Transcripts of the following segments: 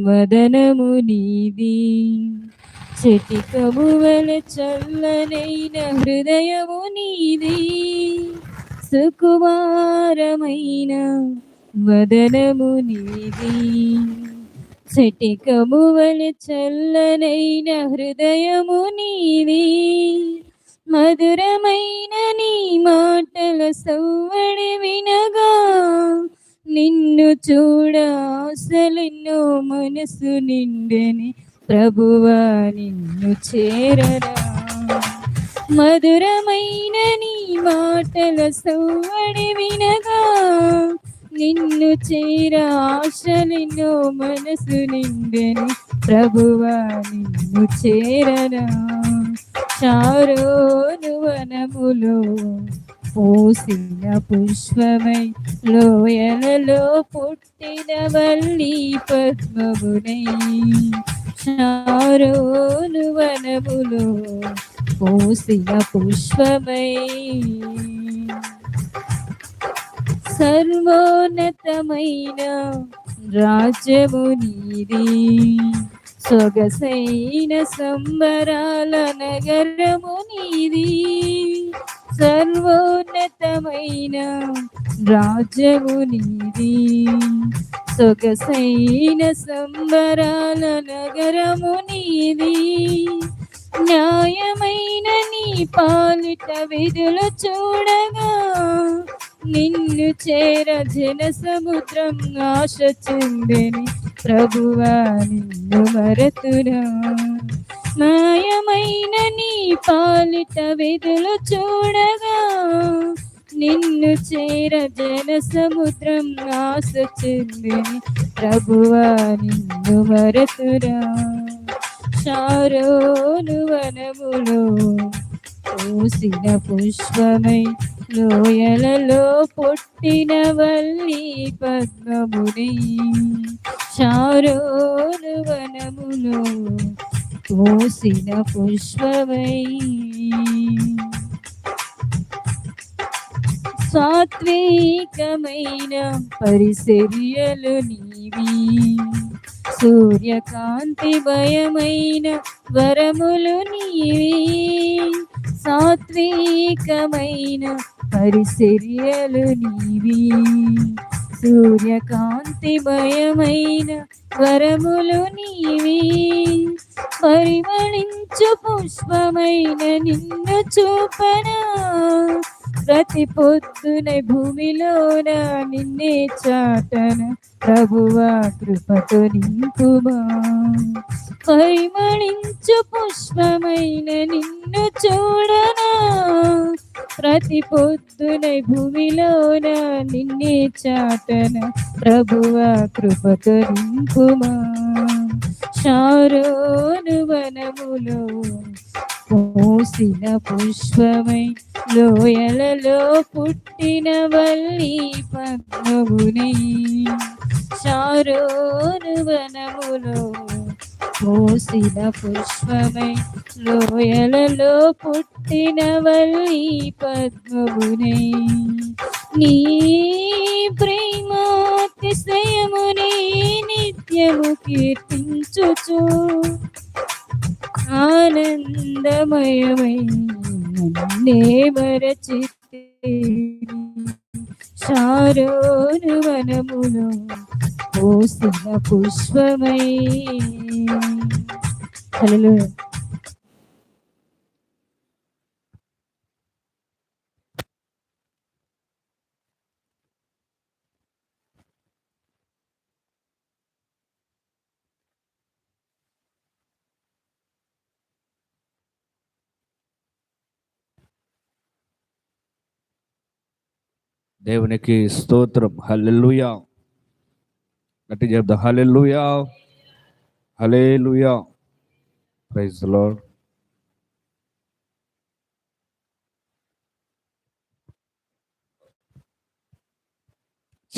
వదనము నీది చెటికము వల చల్లనైన హృదయము నీది సుకుమారమైన వదనము నీది చెటికము వల చల్లనైన హృదయము నీది మధురమైన నీ మాటల సవ్వడి వినగా నిన్ను చూడ ఆశలెన్నో మనసు నిండని ప్రభువా నిన్ను చేరరా. మధురమైన నీ మాటల సౌవడి వినగా నిన్ను చేర ఆశలెన్నో మనసు నిండని ప్రభువా నిన్ను చేరరా. చారోను వనములో పూసిన పుష్పమై లోయలలో పుట్టిన వల్లి పద్మమునై. చారోలు వనములో పూసిన పుష్పమై. సర్వోన్నతమైన రాజ్యము నీది. సొగసైన సంబరాల నగరము నీది. సర్వోన్నతమైన రాజ్యము నీది. సొగసైన సంబరాల నగరము నీది. న్యాయమైన నీ పాలిట విధులు చూడగా నిన్ను చేర జన సముద్రం ఆశ చెందని ప్రభువా నిన్ను మరతురా మాయమైన నీ పాలిట విధులు చూడగా నిన్ను చేర జన సముద్రం ఆశ చెందని ప్రభువా నిన్ను మరతురా షారోను వనములో పూసిన పుష్పమై లోయలలో పుట్టిన వల్లి పద్మముని చారోలు వనములో పూసిన పుష్పమై సాత్వికమైన పరిచర్యలు నీవి సూర్యకాంతి భయమైన వరములు నీవి. సాత్వికమైన పరిచర్యలు నీవి. సూర్యకాంతి భయమైన వరములు నీవి. పరిమళించు పుష్పమైన నిన్ను చూపనా. ప్రతి పొద్దున భూమిలోన నిన్నే చాటన ప్రభువా కృపతో నింపుమా. పరిమళించు పుష్పమైన నిన్ను చూడనా. ప్రతి పొద్దున భూమిలోన నిన్నే చాటన ప్రభువా కృపతో నింపుమా. షారోను వనములో పూసిన పుష్పమై లోయలలో పుట్టిన వల్లి పద్మముని. చారోను వనములో పూసిన పుష్పమై లోయలలో పుట్టిన వల్లి పద్మముని. నీ ప్రేమాతిశయముని నిత్యము కీర్తి ఆనందమయమై నన్నే మరచితే షారోను వనములో పోసిన పుష్పమై దేవునికి స్తోత్రం. హల్లెలూయా. గట్టి చెప్దాం హల్లెలూయా. హలేలుయా ప్రైజ్ లాడ్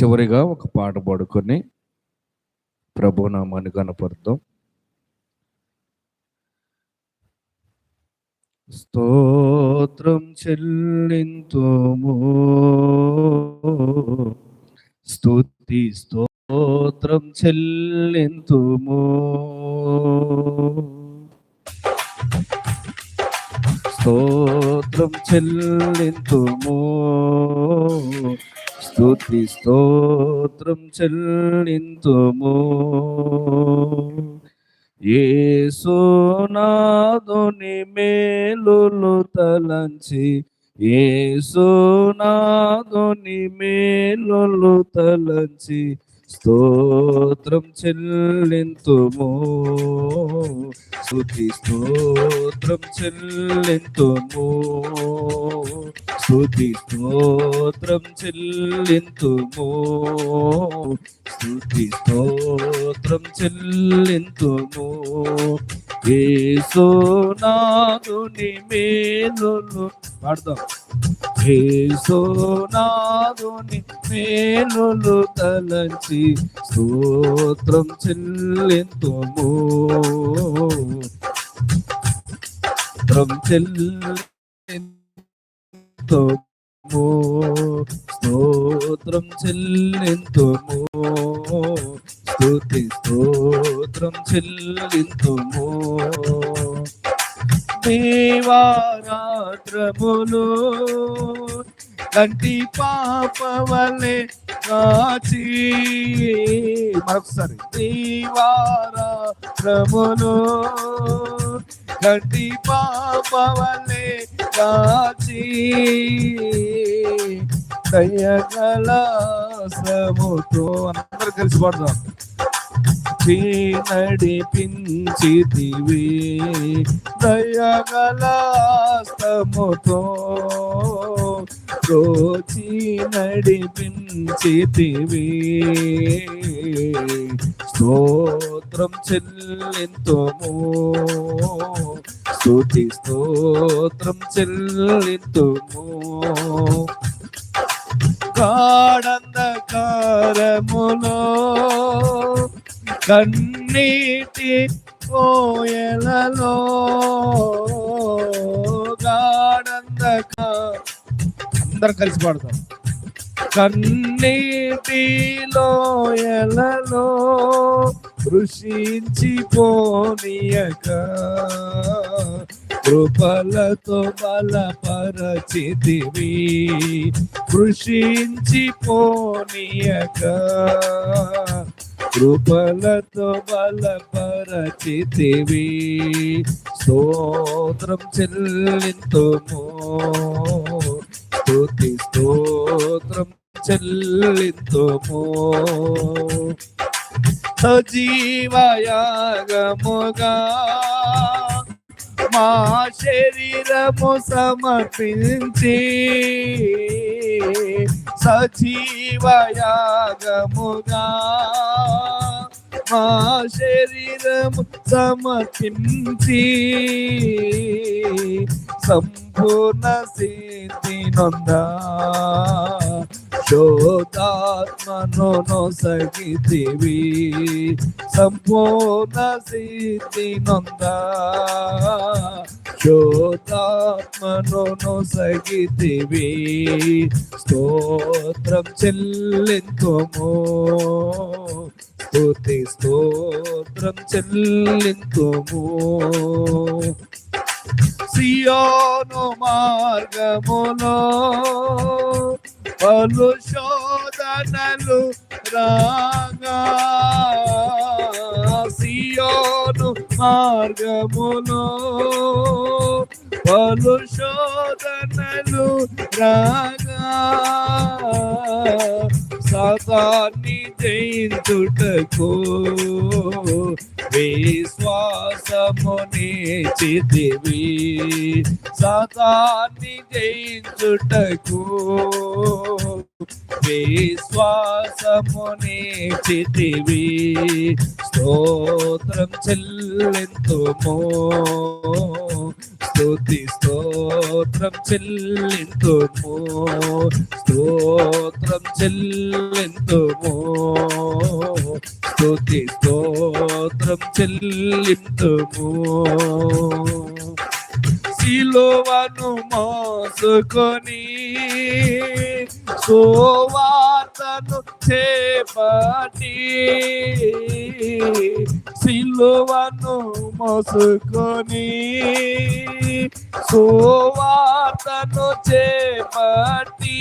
చివరిగా ఒక పాట పాడుకొని ప్రభునామాన్ని కనపడతాం స్తోత్రం చెల్లింతుము. స్తుతి స్తోత్రం చెల్లింతుము. స్తోత్రం చెల్లింతుము. స్తుతి స్తోత్రం చెల్లింతుము. ఏసునాదుని మేలులు తలంచి ఏసునాదుని మేలులు తలంచి స్తోత్రం చెల్లింతుము. స్తుతి స్తోత్రం చెల్లింతుము. స్తుతి స్తోత్రం చెల్లింతుము. స్తుతి స్తోత్రం చెల్లింతుము. ఏసునాదుని మేలులు పాడదాం. ఏసునాదుని మేలులు తలంచి స్తోత్రం చెల్లింతుము. స్తోత్రం చెల్లింతుము స్తోత్రం చెల్లింతుము స్తుతి స్తోత్రం చెల్లింతుము దేవారాత్రములు కంటి పాప వలె కాచి మరొకసారి దేవారాత్రములు కంటి పాప కాచి దయగల సముతో అందరు కలిసి పాడదాం. నడిపించితివి దయగలాస్తముతో రోచి నడిపించితివి. స్తోత్రం చెల్లింతుము. స్తుతి స్తోత్రం చెల్లింతుము. గాఢంధకారములో కన్నీటి ఓయలలో గాఢంధక అందరం కలిసి పాడతాం. కన్నీటిలో ఎలలో కృషించిపోనీయక. కృపలతో బలపరచితివి. కృషించిపోనియక. కృపలతో బలపరచితివి. స్తోత్రం చెల్లింతుము. స్తుతి స్తోత్రం చెల్లింతుము. సజీవయాగముగా మా శరీరము సమర్పించి సజీవయాగముగా మా శరీరము సమర్పించి సంపూర్ణ స్థితి నొంద. శోధాత్మను నొసగితివి. సంపూర్ణ స్థితి నొంద. శోధాత్మను నొసగితివి. స్తోత్రం చెల్లింతుము. స్తుతి స్తోత్రం చెల్లింతుము. సియోను మార్గములో పలు శోధనలు రాగా. సియోను మార్గములో పలు శోధనలు రాగా. సదాన్ని జయించుటకు విశ్వాసముని చితివి సతాన్ని జయించుటకు విశ్వాసముని చితివి. స్తోత్రం చెల్లింతుము స్తుతి స్తోత్రం చెల్లింతుము స్తోత్రం చెల్లింతుము. స్తోత్రం చెల్లింతుము శిలోవను మోసుకొని సువార్త చేపటి చేపట్టి మోసుకొని సువార్తను చేపటి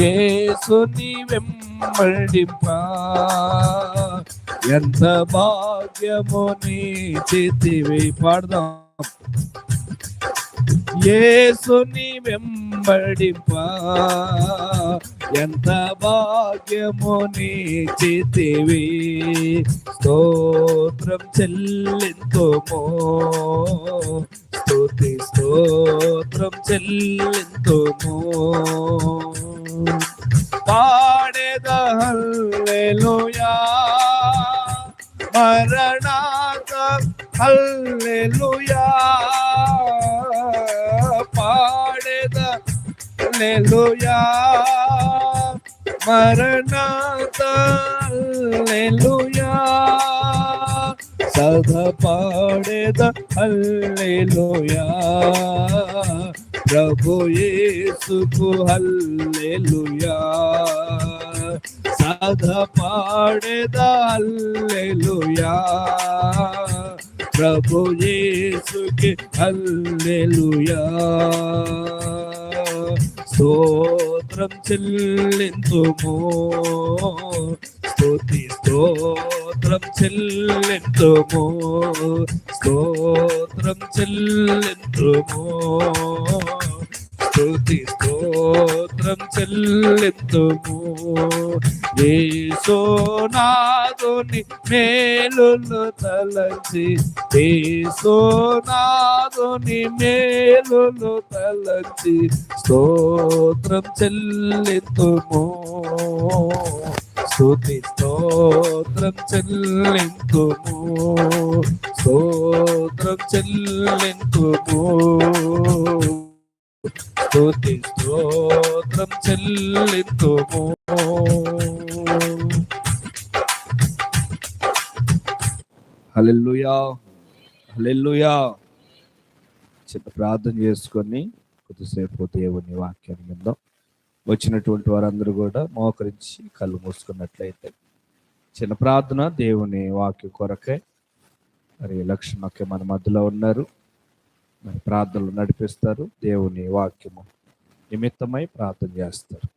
యేసుని వెంబడిపా ఎంత భాగ్యము నీ చేతివి పాడదాం. ఏసుని వెంబడింప ఎంత భాగ్యము నీ చేతివి. స్తోత్రం చెల్లింతుమో. స్తుతి స్తోత్రం చెల్లింతుమో. పాడేదహల్లెలుయా మరణాత హల్లెలూయా పాడేద హల్లెలూయా మరణాత హల్లెలూయా సద పాడేద హల్లెలూయా ప్రభు యేసుకు హల్లెలూయా సద పాడేద హల్లెలూయా. ప్రభు యేసుకి హల్లెలూయా. స్తోత్రం చెల్లింతుము. స్తుతి స్తోత్రం చెల్లింతుము. స్తోత్రం చెల్లింతుము. స్తుతి స్తోత్రం చెల్లెత్తుము ఏసోనాదుని మేలులు తలచి ఏసోనాదుని మేలులు తలచి స్తోత్రం చెల్లెత్తుము స్తుతి స్తోత్రం చెల్లింతుము. స్తోత్రం చెల్లింతుము. స్తుతి స్తోత్రం చెల్లింతుము. హల్లెలూయా హల్లెలూయా. చిన్న ప్రార్థన చేసుకొని కొద్దిసేపు దేవుని వాక్యాన్ని విందాం. వచ్చినటువంటి వారందరూ కూడా మోకరించి కళ్ళు మూసుకున్నట్లయితే చిన్న ప్రార్థన దేవుని వాక్యం కొరకే మరి లక్ష్మణకి మన మధ్యలో ఉన్నారు. ప్రార్థనలు నడిపిస్తారు. దేవుని వాక్యము నిమిత్తమై ప్రార్థన చేస్తారు.